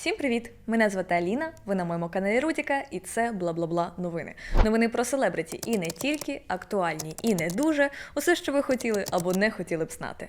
Всім привіт! Мене звати Аліна. Ви на моєму каналі Рудіка, і це бла бла бла новини. Новини про селебриті і не тільки актуальні, і не дуже. Усе, що ви хотіли або не хотіли б знати.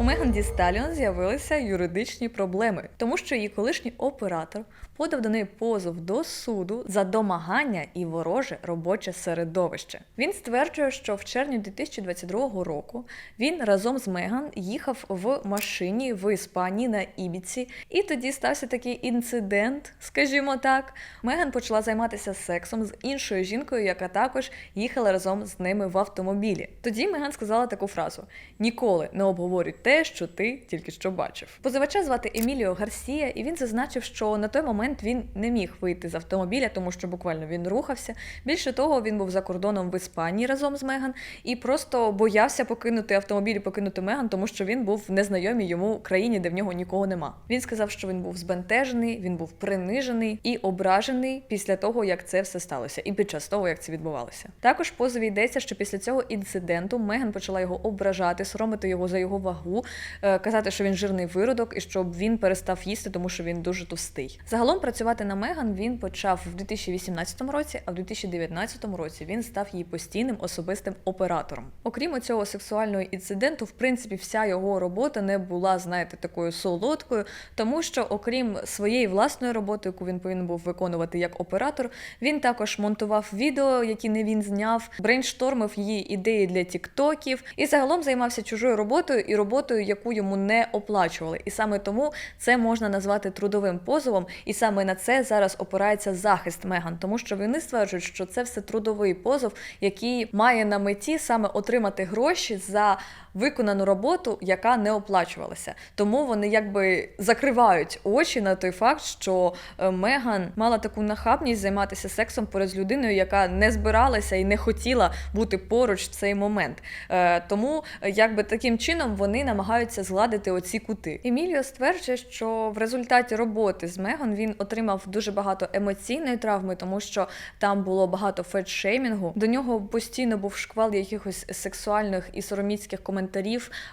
У Меган Ді Сталіон з'явилися юридичні проблеми, тому що її колишній оператор подав до неї позов до суду за домагання і вороже робоче середовище. Він стверджує, що в червні 2022 року він разом з Меган їхав в машині в Іспанії на Ібіці, і тоді стався такий інцидент, скажімо так. Меган почала займатися сексом з іншою жінкою, яка також їхала разом з ними в автомобілі. Тоді Меган сказала таку фразу: ніколи не обговорюй те, що ти тільки що бачив. Позивача звати Еміліо Гарсія, і він зазначив, що на той момент він не міг вийти з автомобіля, тому що буквально він рухався. Більше того, він був за кордоном в Іспанії разом з Меган і просто боявся покинути автомобіль, і покинути Меган, тому що він був в незнайомій йому країні, де в нього нікого нема. Він сказав, що він був збентежений, він був принижений і ображений після того, як це все сталося, і під час того, як це відбувалося. Також позові йдеться, що після цього інциденту Меган почала його ображати, соромити його за його вагу, е, казати, що він жирний виродок і щоб він перестав їсти, тому що він дуже товстий. Загалом працювати на Меган він почав в 2018 році, а в 2019 році він став її постійним особистим оператором. Окрім цього сексуального інциденту, в принципі, вся його робота не була, знаєте, такою солодкою, тому що, окрім своєї власної роботи, яку він повинен був виконувати як оператор, він також монтував відео, які не він зняв, брейнштормив її ідеї для тіктоків і загалом займався чужою роботою і роботою, яку йому не оплачували. І саме тому це можна назвати трудовим позовом, і саме на це зараз опирається захист Меган, тому що вони стверджують, що це все трудовий позов, який має на меті саме отримати гроші за виконану роботу, яка не оплачувалася. Тому вони якби закривають очі на той факт, що е, Меган мала таку нахабність займатися сексом поряд людиною, яка не збиралася і не хотіла бути поруч в цей момент. Е, Тому е, якби таким чином вони намагаються згладити оці кути. Еміліо стверджує, що в результаті роботи з Меган він отримав дуже багато емоційної травми, тому що там було багато фетшеймінгу. До нього постійно був шквал якихось сексуальних і сороміцьких коментарів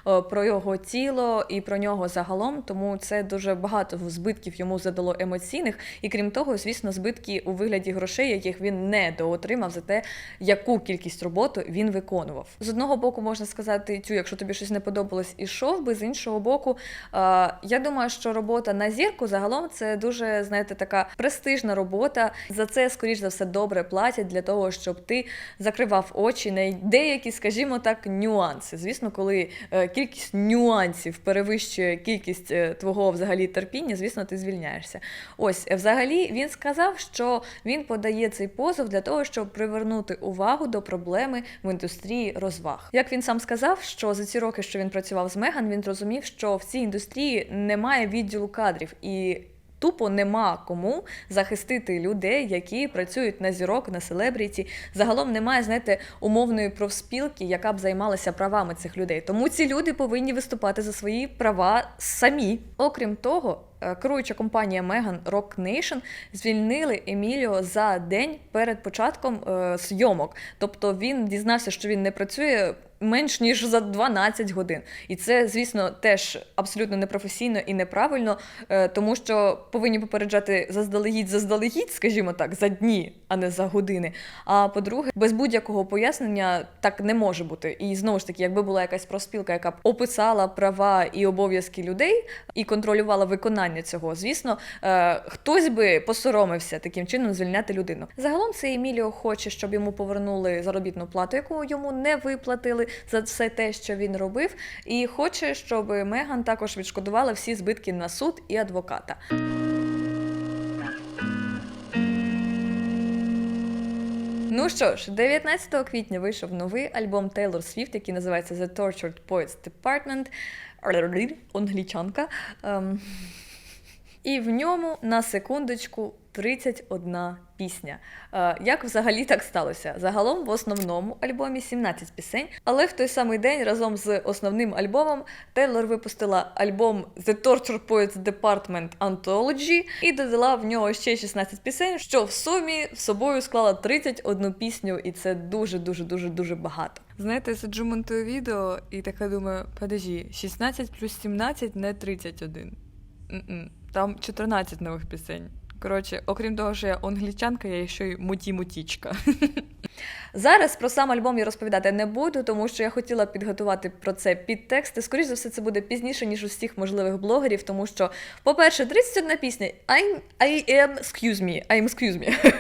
е, про його тіло і про нього загалом. Тому це дуже багато збитків йому задало емоційних. І крім того, звісно, збитки у вигляді грошей, яких він не доотримав за те, яку кількість роботи він виконував. З одного боку, можна сказати, цю, якщо тобі щось не подобалось, ішов би з іншого боку. е, Я думаю, що робота на зірку загалом це дуже, знаєте, така престижна робота. За це, скоріш за все, добре платять для того, щоб ти закривав очі на деякі, скажімо так, нюанси. Звісно, коли е, кількість нюансів перевищує кількість е, твого взагалі терпіння, звісно, ти звільняєшся. Ось, е, взагалі, він сказав, що він подає цей позов для того, щоб привернути увагу до проблеми в індустрії розваг. Як він сам сказав, що за ці роки, що він працював з Меган, він зрозумів, що в цій індустрії немає відділу кадрів і. Тупо нема кому захистити людей, які працюють на зірок, на селебріті. Загалом немає, знаєте, умовної профспілки, яка б займалася правами цих людей. Тому ці люди повинні виступати за свої права самі. Окрім того. е, Керуюча компанія Megan Rock Nation звільнили Еміліо за день перед початком е, зйомок. Тобто він дізнався, що він не працює менш ніж за 12 годин. І це, звісно, теж абсолютно непрофесійно і неправильно, е, тому що повинні попереджати заздалегідь, заздалегідь, скажімо так, за дні, а не за години. А по-друге, без будь-якого пояснення так не може бути. І знову ж таки, якби була якась профспілка, яка б описала права і обов'язки людей і контролювала виконання цього, звісно, е, хтось би посоромився таким чином звільняти людину. Загалом це Еміліо хоче, щоб йому повернули заробітну плату, яку йому не виплатили за все те, що він робив, і хоче, щоб Меган також відшкодувала всі збитки на суд і адвоката. Ну що ж, 19 квітня вийшов новий альбом Тейлор Свіфт, який називається The Tortured Poets Department. Англічанка. І в ньому на секундочку 31 пісня. Е, Як взагалі так сталося? Загалом в основному альбомі 17 пісень, але в той самий день разом з основним альбомом Тейлор випустила альбом The Torture Poets Department Anthology і додала в нього ще 16 пісень, що в сумі з собою склала 31 пісню, і це дуже дуже дуже дуже багато. Знаєте, сиджу монтую відео і така думаю, подожди, 16 плюс 17 не 31. М-м, Там 14 нових пісень. Коротше, окрім того, що я англічанка, я ще й муті-мутічка. Зараз про сам альбом я розповідати не буду, тому що я хотіла підготувати про це підтексти. Скоріше за все, це буде пізніше, ніж у всіх можливих блогерів, тому що, по-перше, 31 пісня. I'm, I am, excuse me, I'm, excuse me.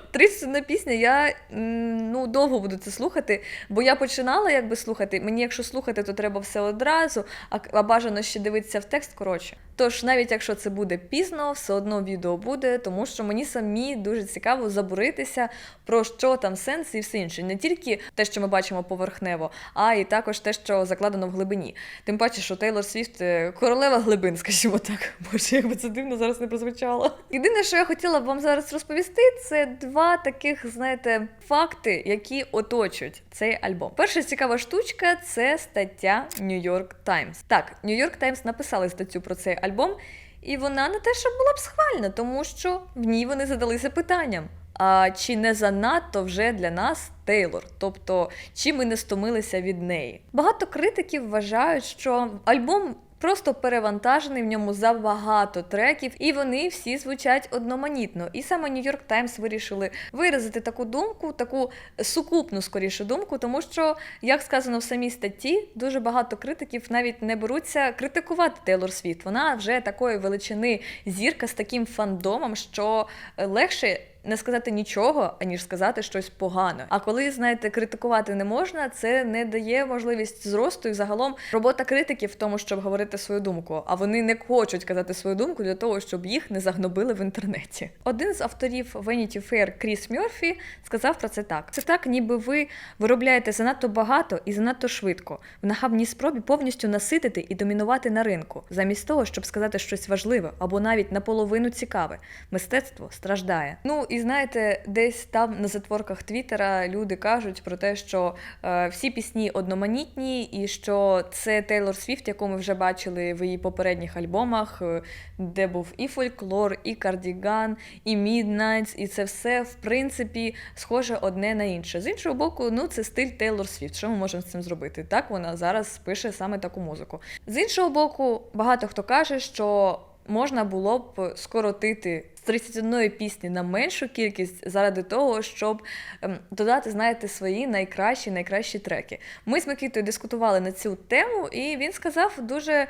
31 пісня, я ну, довго буду це слухати, бо я починала якби слухати. Мені, якщо слухати, то треба все одразу, а, а бажано ще дивитися в текст коротше. Тож, навіть якщо це буде пізно, все одно відео буде, тому що мені самі дуже цікаво забуритися про що там сенс і все інше. Не тільки те, що ми бачимо поверхнево, а і також те, що закладено в глибині. Тим паче, що Тейлор Свіфт е, королева глибин, скажімо так. Боже, якби це дивно зараз не прозвучало. Єдине, що я хотіла б вам зараз розповісти, це два таких, знаєте, факти, які оточують цей альбом. Перша цікава штучка це стаття New York Times. Так, New York Times написали статтю про цей альбом. І вона не те, що була б схвальна, тому що в ній вони задалися питанням: а чи не занадто вже для нас Тейлор? Тобто, чи ми не стомилися від неї? Багато критиків вважають, що альбом. Просто перевантажений в ньому забагато треків, і вони всі звучать одноманітно. І саме York Times вирішили виразити таку думку, таку сукупну скоріше думку, тому що, як сказано в самій статті, дуже багато критиків навіть не беруться критикувати Тейлор Свіфт. Вона вже такої величини зірка з таким фандомом, що легше. Не сказати нічого, аніж сказати щось погане. А коли знаєте, критикувати не можна, це не дає можливість зросту і загалом робота критиків в тому, щоб говорити свою думку. А вони не хочуть казати свою думку для того, щоб їх не загнобили в інтернеті. Один з авторів Vanity Fair Кріс Мьорфі сказав про це так: це так, ніби ви виробляєте занадто багато і занадто швидко в нахабній спробі повністю наситити і домінувати на ринку, замість того, щоб сказати щось важливе або навіть наполовину цікаве. Мистецтво страждає. Ну і знаєте, десь там на затворках Твіттера люди кажуть про те, що е, всі пісні одноманітні, і що це Тейлор Свіфт, яку ми вже бачили в її попередніх альбомах, е, де був і фольклор, і кардіган, і Midnights, і це все в принципі схоже одне на інше. З іншого боку, ну це стиль Тейлор Свіфт. Що ми можемо з цим зробити? Так вона зараз пише саме таку музику. З іншого боку, багато хто каже, що можна було б скоротити з 31 пісні на меншу кількість заради того, щоб ем, додати, знаєте, свої найкращі найкращі треки. Ми з Микітою дискутували на цю тему, і він сказав дуже е,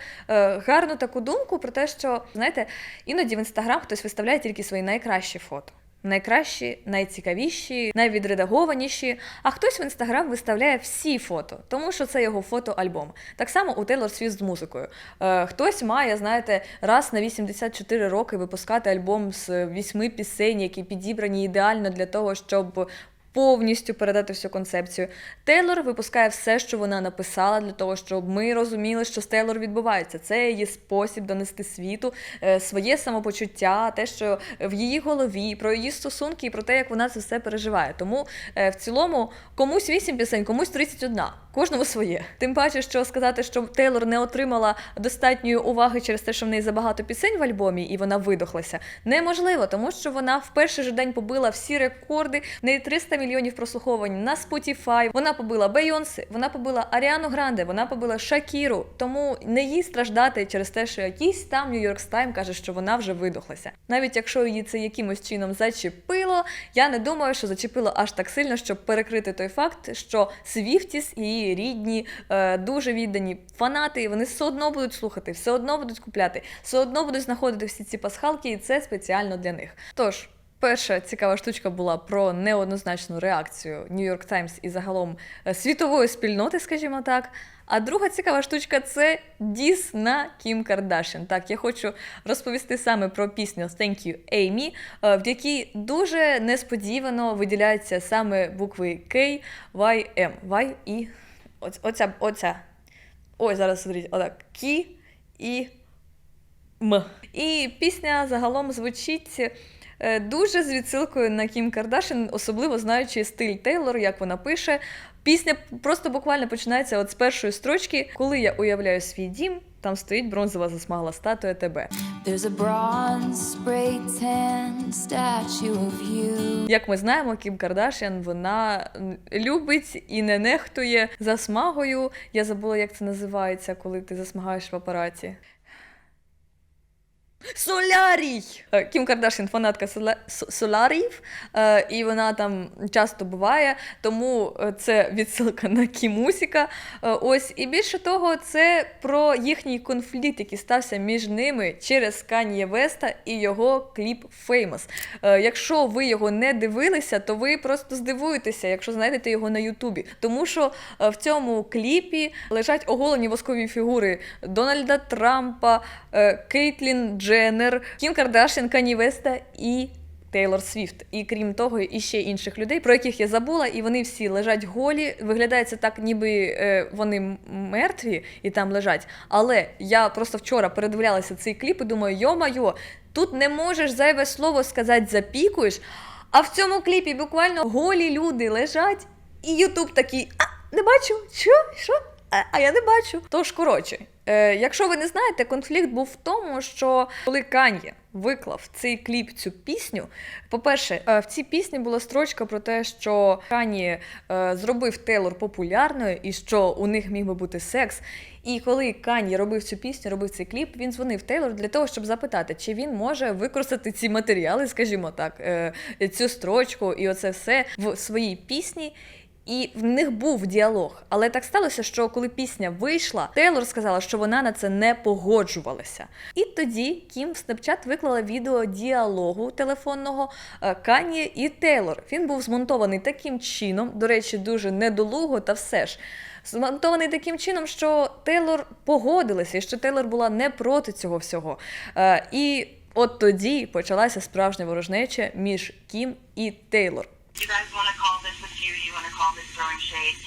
гарну таку думку про те, що знаєте, іноді в інстаграм хтось виставляє тільки свої найкращі фото. Найкращі, найцікавіші, найвідредагованіші. А хтось в інстаграм виставляє всі фото, тому що це його фото-альбом. Так само у Тейлор Свіфт з музикою. Е, хтось має, знаєте, раз на 84 роки випускати альбом з вісьми пісень, які підібрані ідеально для того, щоб. Повністю передати всю концепцію. Тейлор випускає все, що вона написала, для того, щоб ми розуміли, що з Тейлор відбувається. Це її спосіб донести світу, е, своє самопочуття, те, що в її голові, про її стосунки і про те, як вона це все переживає. Тому е, в цілому комусь 8 пісень, комусь 31. Кожному своє. Тим паче, що сказати, що Тейлор не отримала достатньої уваги через те, що в неї забагато пісень в альбомі, і вона видохлася, неможливо, тому що вона в перший же день побила всі рекорди, в неї 300 мільйонів прослуховувань на Spotify, Вона побила Бейонсе, вона побила Аріану Гранде, вона побила Шакіру. Тому не їй страждати через те, що якийсь там York Times каже, що вона вже видохлася. Навіть якщо її це якимось чином зачепило, я не думаю, що зачепило аж так сильно, щоб перекрити той факт, що Свіфтіс її рідні, е, дуже віддані фанати, вони все одно будуть слухати, все одно будуть купляти, все одно будуть знаходити всі ці пасхалки, і це спеціально для них. Тож. Перша цікава штучка була про неоднозначну реакцію York Times і загалом е, світової спільноти, скажімо так. А друга цікава штучка це діс на Кім Кардашін. Так, я хочу розповісти саме про пісню Thank You Amy, е, в якій дуже несподівано виділяються саме букви K, Y, M. Y і оць- оця, оця. Ой, зараз смотрите, отак. Кі і М. І пісня загалом звучить Е, Дуже з відсилкою на Кім Кардашин, особливо знаючи стиль Тейлор, як вона пише. Пісня просто буквально починається от з першої строчки, коли я уявляю свій дім, там стоїть бронзова засмагла статуя тебе. There's a bronze spray Як ми знаємо, Кім Кардашян вона любить і не нехтує засмагою. Я забула, як це називається, коли ти засмагаєш в апараті. Солярій! Е, Кім Кардашян фанатка сола- с- соларіїв, е, і вона там часто буває, тому е, це відсилка на Кімусіка. Ось і більше того, це про їхній конфлікт, який стався між ними через Кан'є Веста і його кліп. Е, Якщо ви його не дивилися, то ви просто здивуєтеся, якщо знайдете його на Ютубі. Тому що в цьому кліпі лежать оголені воскові фігури Дональда Трампа, Кейтлін Дженнер, Кім Кардашян, Кані Веста і. Тейлор Свіфт, і крім того, і ще інших людей, про яких я забула, і вони всі лежать голі. Виглядає це так, ніби е, вони мертві і там лежать. Але я просто вчора передивлялася цей кліп і думаю, йо-майо, тут не можеш зайве слово сказати запікуєш. А в цьому кліпі буквально голі люди лежать, і Ютуб такий: а не бачу, що? Що? А, а я не бачу. Тож коротше, якщо ви не знаєте, конфлікт був в тому, що коли Кан'є виклав цей кліп, цю пісню. По-перше, е, в цій пісні була строчка про те, що Кан'є е, зробив Тейлор популярною і що у них міг би бути секс. І коли Кан'є робив цю пісню, робив цей кліп, він дзвонив Тейлор для того, щоб запитати, чи він може використати ці матеріали, скажімо так, е, цю строчку і оце все в своїй пісні. І в них був діалог. Але так сталося, що коли пісня вийшла, Тейлор сказала, що вона на це не погоджувалася. І тоді Кім в Snapchat виклала відео діалогу телефонного е, Кані і Тейлор. Він був змонтований таким чином, до речі, дуже недолуго, та все ж. Змонтований таким чином, що Тейлор погодилася, і що Тейлор була не проти цього всього. Е, І от тоді почалася справжня ворожнеча між Кім і Тейлор. you guys throwing shade,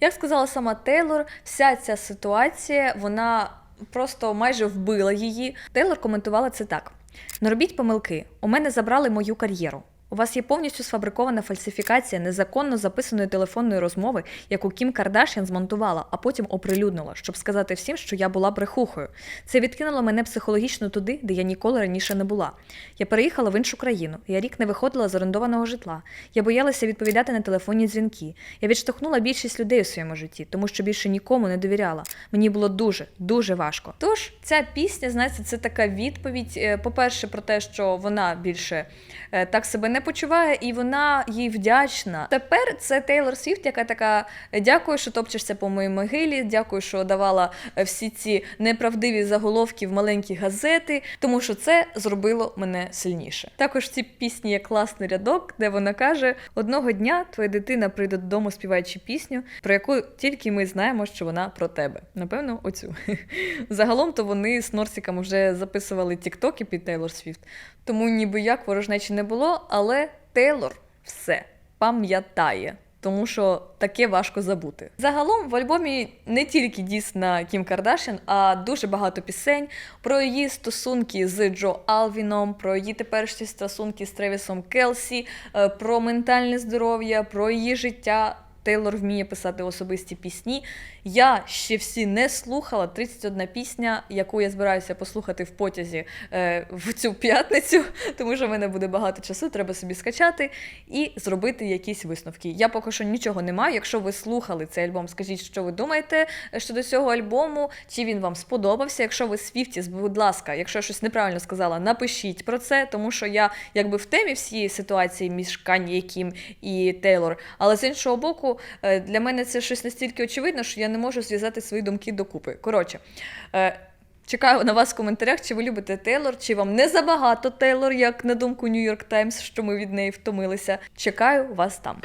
Як сказала сама Тейлор, вся ця ситуація вона просто майже вбила її. Тейлор коментувала це так: не робіть помилки. У мене забрали мою кар'єру. У вас є повністю сфабрикована фальсифікація незаконно записаної телефонної розмови, яку Кім Кардашян змонтувала, а потім оприлюднила, щоб сказати всім, що я була брехухою. Це відкинуло мене психологічно туди, де я ніколи раніше не була. Я переїхала в іншу країну. Я рік не виходила з орендованого житла. Я боялася відповідати на телефонні дзвінки. Я відштовхнула більшість людей у своєму житті, тому що більше нікому не довіряла. Мені було дуже, дуже важко. Тож ця пісня, знаєте, це така відповідь. е, По-перше, про те, що вона більше е, так себе не почуває, і вона їй вдячна. Тепер це Тейлор Свіфт, яка така: дякую, що топчешся по моїй могилі. Дякую, що давала е, всі ці неправдиві заголовки в маленькі газети, тому що це зробило мене сильніше. Також в цій пісні є класний рядок, де вона каже: одного дня твоя дитина прийде додому, співаючи пісню, про яку тільки ми знаємо, що вона про тебе. Напевно, оцю. Загалом то вони з Норсіком вже записували тіктоки під Тейлор Свіфт, тому ніби як ворожнечі не було, але Тейлор все пам'ятає. Тому що таке важко забути. Загалом в альбомі не тільки дійсна Кім Кардашін, а дуже багато пісень про її стосунки з Джо Алвіном, про її теперішні стосунки з Тревісом Келсі, е, про ментальне здоров'я, про її життя. Тейлор вміє писати особисті пісні. Я ще всі не слухала. 31 пісня, яку я збираюся послухати в потязі е, в цю п'ятницю, тому що в мене буде багато часу, треба собі скачати і зробити якісь висновки. Я поки що нічого не маю. Якщо ви слухали цей альбом, скажіть, що ви думаєте щодо цього альбому, чи він вам сподобався. Якщо ви Свіфтіс, будь ласка, якщо я щось неправильно сказала, напишіть про це, тому що я якби в темі всієї ситуації між Кані і Тейлор. Але з іншого боку, е, для мене це щось настільки очевидно, що я не можу зв'язати свої думки докупи. Коротше. е, Чекаю на вас в коментарях, чи ви любите Тейлор, чи вам не забагато Тейлор, як на думку York Times, що ми від неї втомилися. Чекаю вас там.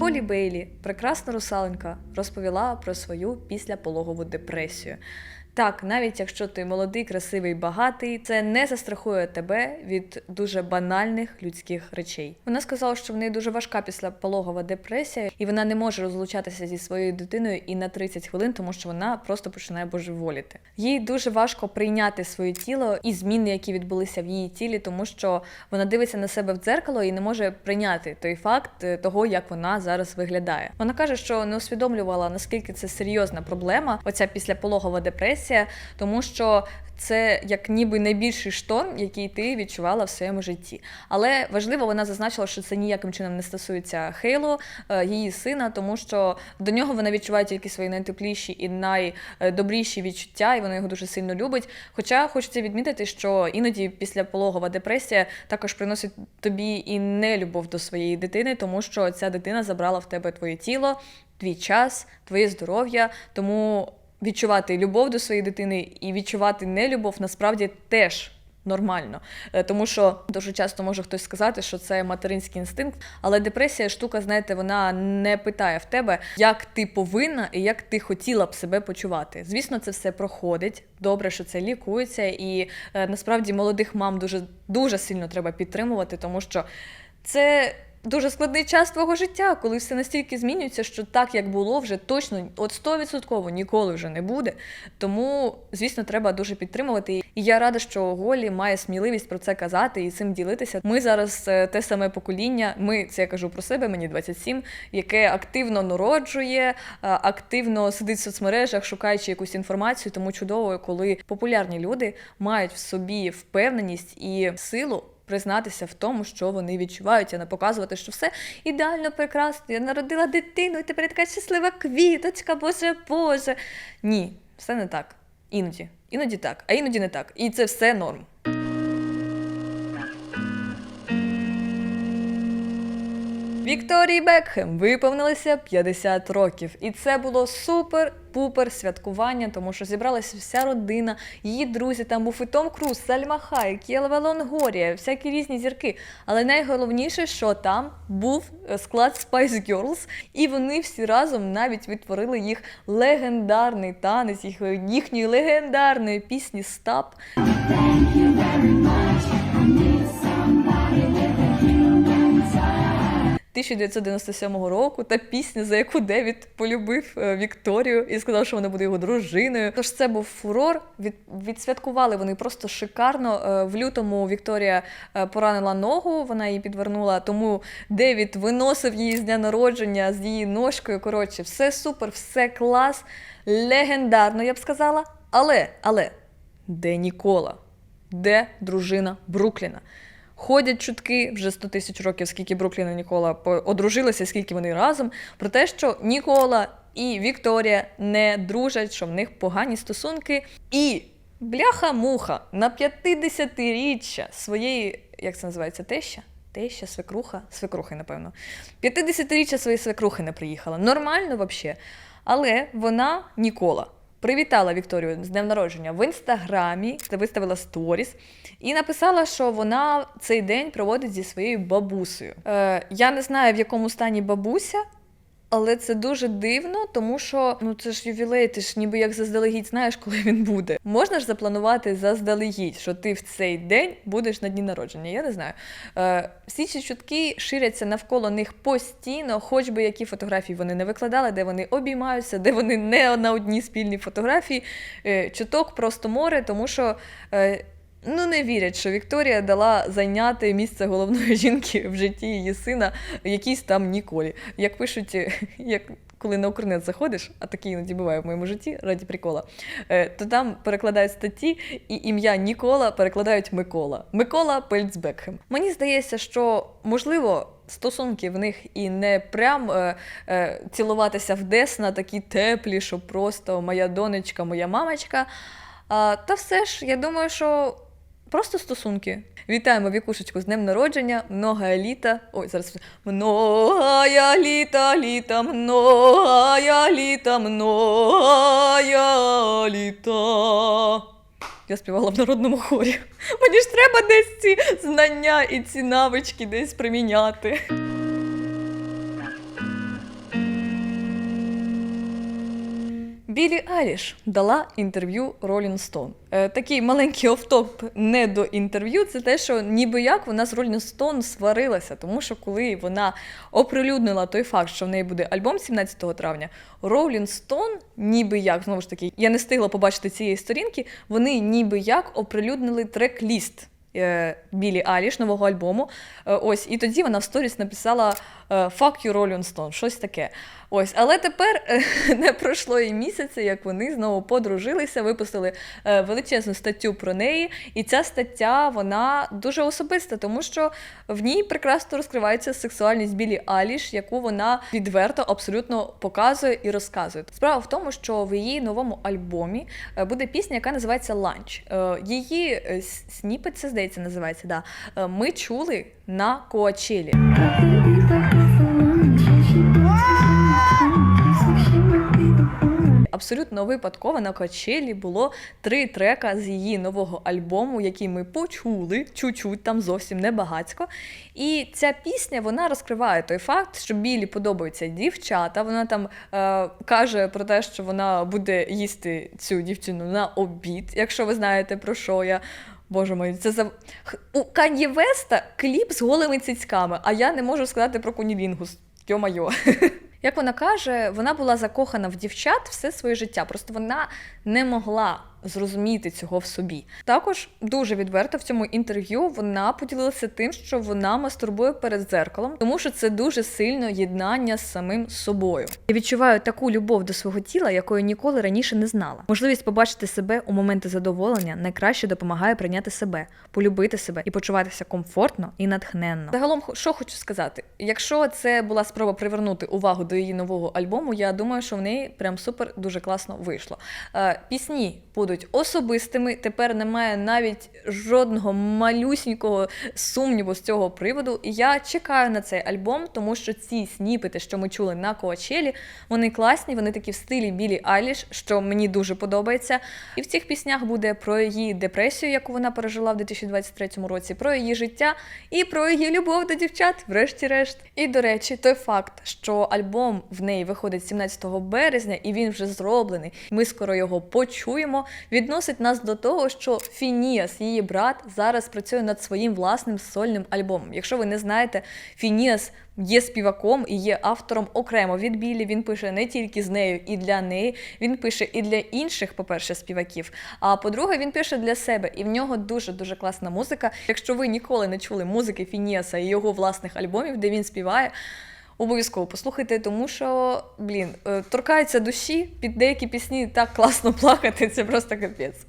Полі Бейлі, прекрасна русаленька, розповіла про свою післяпологову депресію. Так, навіть якщо ти молодий, красивий, багатий, це не застрахує тебе від дуже банальних людських речей. Вона сказала, що в неї дуже важка післяпологова депресія, і вона не може розлучатися зі своєю дитиною і на 30 хвилин, тому що вона просто починає божеволіти. Їй дуже важко прийняти своє тіло і зміни, які відбулися в її тілі, тому що вона дивиться на себе в дзеркало і не може прийняти той факт е, того, як вона зараз виглядає. Вона каже, що не усвідомлювала наскільки це серйозна проблема, оця післяпологова депресія, тому що це як ніби найбільший шторм, який ти відчувала в своєму житті. Але важливо, вона зазначила, що це ніяким чином не стосується Хейло, е, її сина, тому що до нього вона відчуває тільки свої найтепліші і найдобріші відчуття, і вона його дуже сильно любить. Хоча хочеться відмітити, що іноді післяпологова депресія також приносить тобі і нелюбов до своєї дитини, тому що ця дитина забрала в тебе твоє тіло, твій час, твоє здоров'я. Тому відчувати любов до своєї дитини і відчувати нелюбов насправді теж. Нормально, Е, тому що дуже часто може хтось сказати, що це материнський інстинкт, але депресія штука, знаєте, вона не питає в тебе, як ти повинна і як ти хотіла б себе почувати. Звісно, це все проходить. Добре, що це лікується, і е, насправді молодих мам дуже дуже сильно треба підтримувати, тому що це дуже складний час твого життя, коли все настільки змінюється, що так, як було, вже точно от 100% ніколи вже не буде. Тому, звісно, треба дуже підтримувати. І я рада, що Голі має сміливість про це казати і цим ділитися. Ми зараз е, те саме покоління. Ми це я кажу про себе, мені 27, яке активно народжує, е, активно сидить в соцмережах, шукаючи якусь інформацію. Тому чудово, коли популярні люди мають в собі впевненість і силу признатися в тому, що вони відчувають, а не показувати, що все ідеально прекрасно. Я народила дитину, і тепер я така щаслива квіточка, боже Боже. Ні, все не так. Іноді. Іноді так, а іноді не так. І це все норм. Вікторії Бекхем виповнилося 50 років, і це було супер-пупер святкування, тому що зібралася вся родина, її друзі. Там був і Том Круз, Сальма Хайк, Єлва Лонгорія, всякі різні зірки. Але найголовніше, що там був е, склад Spice Girls, і вони всі разом навіть відтворили їх легендарний танець, їх їхньої легендарної пісні Стап. 1997 року та пісня, за яку Девід полюбив е, Вікторію і сказав, що вона буде його дружиною. Тож це був фурор. Від, відсвяткували вони просто шикарно. Е, В лютому Вікторія е, поранила ногу, вона її підвернула. Тому Девід виносив її з дня народження з її ножкою. Коротше, все супер, все клас, легендарно, я б сказала. Але, але, де Нікола? Де дружина Брукліна? Ходять чутки вже 100 тисяч років, скільки Бруклін і Нікола одружилися, скільки вони разом, про те, що Нікола і Вікторія не дружать, що в них погані стосунки. І бляха-муха на 50-річчя своєї, як це називається, теща? Теща, свекруха, свекрухи, напевно. 50-річчя своєї свекрухи не приїхала. Нормально взагалі. Але вона Нікола. Привітала Вікторію з днем народження в інстаграмі, виставила сторіс, і написала, що вона цей день проводить зі своєю бабусею. Е, я не знаю, в якому стані бабуся, але це дуже дивно, тому що ну це ж ювілей, ти ж ніби як заздалегідь знаєш, коли він буде. Можна ж запланувати заздалегідь, що ти в цей день будеш на дні народження. Я не знаю. Е, всі ці чутки ширяться навколо них постійно, хоч би які фотографії вони не викладали, де вони обіймаються, де вони не на одній спільній фотографії. Е, чуток просто море, тому що. Е, Ну, не вірять, що Вікторія дала зайняти місце головної жінки в житті її сина якійсь там Ніколі. Як пишуть, як коли на Укрнет заходиш, а таке іноді буває в моєму житті раді прикола, е, то там перекладають статті, і ім'я Нікола перекладають Микола. Микола Пельцбекхем. Мені здається, що можливо. Стосунки в них і не прям е, е, цілуватися в десна, такі теплі, що просто моя донечка, моя мамочка. А, та все ж, я думаю, що просто стосунки. Вітаємо вікушечку з днем народження, много літа. Ой, зараз многая літа, літа, многая літа, многая літа. Я співала в народному хорі. Мені ж треба десь ці знання і ці навички десь приміняти. Білі Айліш дала інтерв'ю Rolling Stone. Е, такий маленький офтоп не до інтерв'ю. Це те, що ніби як вона з Rolling Stone сварилася, тому що коли вона оприлюднила той факт, що в неї буде альбом 17 травня, Rolling Stone, ніби як знову ж таки, я не встигла побачити цієї сторінки. Вони ніби як оприлюднили трек-ліст. е, Білі Аліш нового альбому. Е, Ось, і тоді вона в сторіс написала е, Fuck you, Rolling Stone, щось таке. Ось, але тепер е, не пройшло і місяця, як вони знову подружилися, випустили е, величезну статтю про неї. І ця стаття вона дуже особиста, тому що в ній прекрасно розкривається сексуальність Білі Аліш, яку вона відверто абсолютно показує і розказує. Справа в тому, що в її новому альбомі е, буде пісня, яка називається Ланч. Її с- сніпет, це здається, називається. Да. Ми чули на Коачелі. Абсолютно випадково на Качелі було три трека з її нового альбому, який ми почули чуть-чуть, там зовсім не багацько. І ця пісня вона розкриває той факт, що Білі подобаються дівчата. Вона там е, каже про те, що вона буде їсти цю дівчину на обід, якщо ви знаєте про що я. Боже мой, це за у Кан'є Веста кліп з голими цицьками, а я не можу сказати про кунілінгус. Йо-майо. Як вона каже, вона була закохана в дівчат все своє життя. Просто вона не могла зрозуміти цього в собі. Також дуже відверто в цьому інтерв'ю вона поділилася тим, що вона мастурбує перед зеркалом, тому що це дуже сильно єднання з самим собою. Я відчуваю таку любов до свого тіла, якої ніколи раніше не знала. Можливість побачити себе у моменти задоволення найкраще допомагає прийняти себе, полюбити себе і почуватися комфортно і натхненно. Загалом, що хочу сказати, якщо це була спроба привернути увагу до її нового альбому, я думаю, що в неї прям супер дуже класно вийшло. Е, пісні будуть особистими. Тепер немає навіть жодного малюсінького сумніву з цього приводу. І я чекаю на цей альбом, тому що ці сніпети, що ми чули на Коачелі, вони класні, вони такі в стилі Білі Айліш, що мені дуже подобається. І в цих піснях буде про її депресію, яку вона пережила в 2023 році, про її життя і про її любов до дівчат, врешті-решт. І до речі, той факт, що альбом в неї виходить 17 березня, і він вже зроблений. Ми скоро його почуємо. Відносить нас до того, що Фініас, її брат, зараз працює над своїм власним сольним альбомом. Якщо ви не знаєте, Фініас є співаком і є автором окремо від Білі. Він пише не тільки з нею і для неї. Він пише і для інших, по-перше, співаків. А по-друге, він пише для себе, і в нього дуже дуже класна музика. Якщо ви ніколи не чули музики Фініаса і його власних альбомів, де він співає. Обов'язково послухайте, тому що, блін, е, торкається душі під деякі пісні так класно плакати, це просто капець.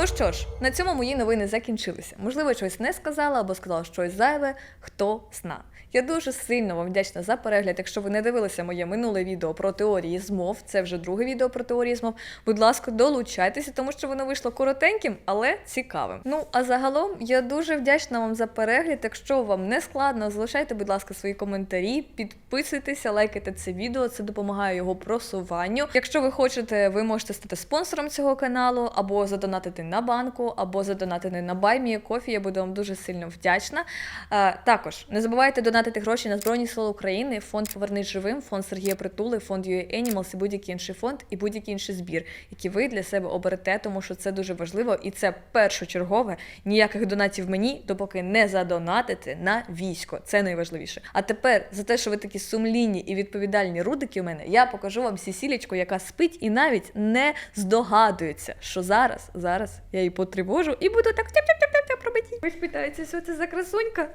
Ну що ж, на цьому мої новини закінчилися. Можливо, щось не сказала або сказала щось зайве, хто зна. Я дуже сильно вам вдячна за перегляд. Якщо ви не дивилися моє минуле відео про теорії змов, це вже друге відео про теорії змов. Будь ласка, долучайтеся, тому що воно вийшло коротеньким, але цікавим. Ну а загалом я дуже вдячна вам за перегляд. Якщо вам не складно, залишайте, будь ласка, свої коментарі, підписуйтеся, лайкайте це відео, це допомагає його просуванню. Якщо ви хочете, ви можете стати спонсором цього каналу, або задонатити на банку, або задонатити на Баймі Кофі. Я буду вам дуже сильно вдячна. Е, також не забувайте донатити гроші на Збройні Сили України, фонд Повернись живим, фонд Сергія Притули, фонд UA Animals і будь-який інший фонд і будь-який інший збір, який ви для себе оберете, тому що це дуже важливо і це першочергове. Ніяких донатів мені, допоки не задонатите на військо. Це найважливіше. А тепер за те, що ви такі сумлінні і відповідальні рудики у мене, я покажу вам сісілечку, яка спить і навіть не здогадується, що зараз, зараз я її потривожу і буду так тяп-тяп-тяп-тяп робити. Ви спитаєте, що це за красунька?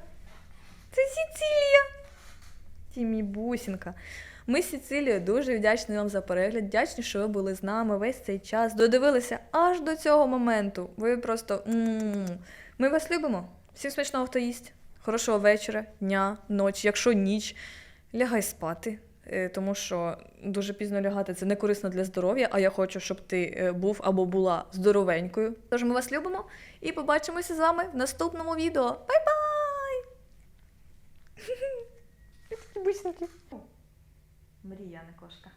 Це Сіцилія. Тімі бусінка. Ми з Сіцилією дуже вдячні вам за перегляд. Вдячні, що ви були з нами весь цей час. Додивилися аж до цього моменту. Ви просто. Ми вас любимо. Всім смачного, хто їсть. Хорошого вечора, дня, ночі, якщо ніч. Лягай спати. Е, Тому що дуже пізно лягати це не корисно для здоров'я, а я хочу, щоб ти е, був або була здоровенькою. Тож ми вас любимо і побачимося з вами в наступному відео. Бай-бай! Мрія, не кошка.